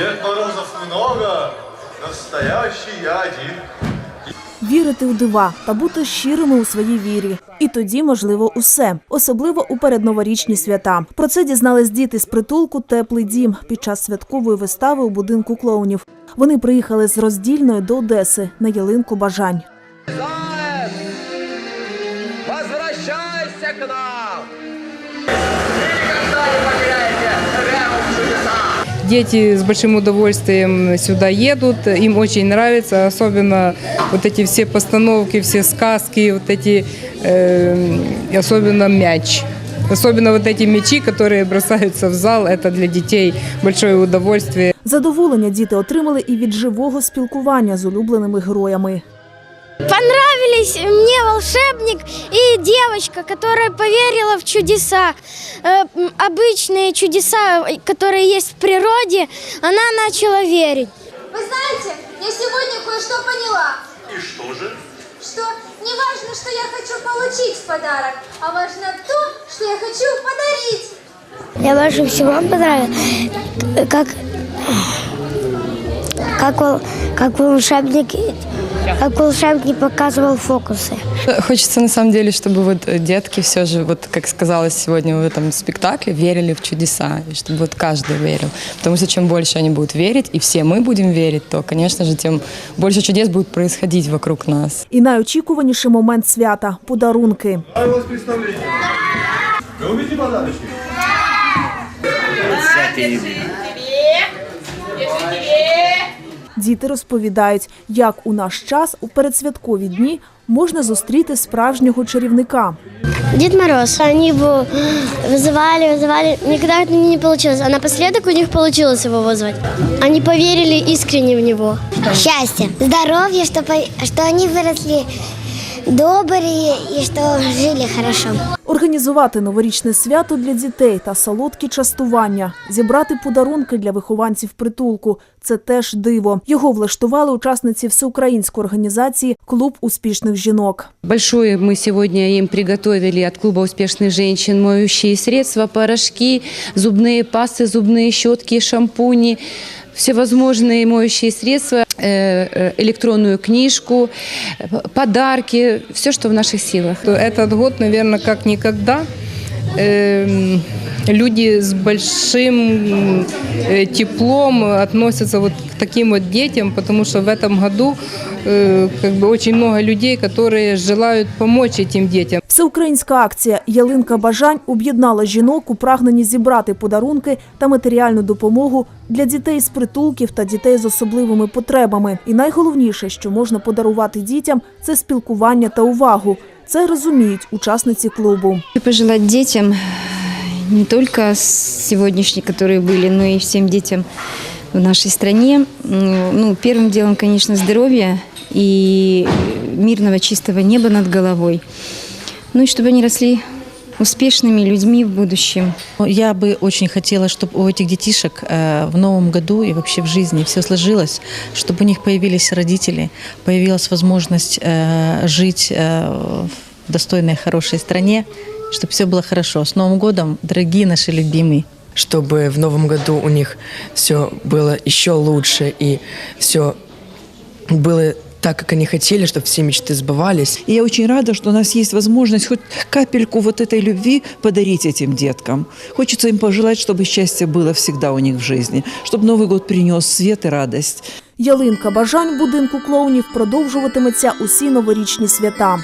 Дед Морозов много, настоящий я один. Вірити у дива та бути щирими у своїй вірі. І тоді можливо усе, особливо у передноворічні свята. Про це дізнались діти з притулку Теплий дім під час святкової вистави у будинку клоунів. Вони приїхали з роздільної до Одеси на ялинку бажань. Заяц! Возвращайся к нам! Никогда не потеряйте в чудеса! Дети с большим удовольствием сюда едут, им очень нравится, особенно вот эти все постановки, все сказки, вот эти, э, особенно мяч. Особенно вот эти мячи, которые бросаются в зал, это для детей большое удовольствие. Задоволення діти отримали і від живого спілкування з улюбленими героями. Понравились мне волшебник и девочка, которая поверила в чудеса. Э, Обычные чудеса, э, которые есть в природе, она начала верить. Вы знаете, я сегодня кое-что поняла. И что же? Что не важно, что я хочу получить в подарок, а важно то, что я хочу подарить. Я больше всего понравилось, как, как, вол- как волшебник, как волшебник показывал фокусы. Хочется на самом деле, чтобы вот э, детки все же, вот как сказалось сегодня в этом спектакле, верили в чудеса, и чтобы вот каждый верил. Потому что чем больше они будут верить, и все мы будем верить, то, конечно же, тем больше чудес будет происходить вокруг нас. І найочікуваніший момент свята подарунки. Правилось представление. Любите подарочки? Діти розповідають, як у наш час у передсвяткові дні можна зустріти справжнього чарівника. Дед Мороз, они его вызывали, вызывали, никогда это не получилось. А напоследок у них получилось его вызвать. Они поверили искренне в него. Счастье, здоровье, чтобы, что они выросли добрые и что жили хорошо. Організувати новорічне свято для дітей та солодкі частування, зібрати подарунки для вихованців притулку це теж диво. Його влаштували учасниці всеукраїнської організації Клуб успішних жінок. Большое мы сегодня им приготовили от клуба успешных женщин моющие средства, порошки, зубные пасты, зубные щетки, шампуни, Всевозможные моющие средства, э, э, электронную книжку, подарки, все, что в наших силах. Этот год, наверное, как никогда эм, люди с большим э, теплом относятся вот к таким вот детям, потому что в этом году как бы очень много людей, которые желают помочь этим детям. Всеукраїнська акція Ялинка бажань об'єднала жінок у прагненні зібрати подарунки та матеріальну допомогу для дітей з притулків та дітей з особливими потребами. І найголовніше, що можна подарувати дітям, це спілкування та увагу. Це розуміють учасниці клубу. И пожелать детям, не только сегодняшние, которые были, но и всем детям в нашей стране, м, ну, первым делом, конечно, здоровья и мирного чистого неба над головой. Ну и чтобы они росли успешными людьми в будущем. Я бы очень хотела, чтобы у этих детишек э, в новом году и вообще в жизни все сложилось, чтобы у них появились родители, появилась возможность э, жить э, в достойной, хорошей стране, чтобы все было хорошо. С Новым годом, дорогие наши любимые! чтобы в новом году у них все было еще лучше и все было так, как они хотели, чтобы все мечты сбывались. И я очень рада, что у нас есть возможность хоть капельку вот этой любви подарить этим деткам. Хочется им пожелать, чтобы счастье было всегда у них в жизни, чтобы Новый год принес свет и радость. Ялинка бажань в будинку клоунів продовжуватиметься усі новорічні свята.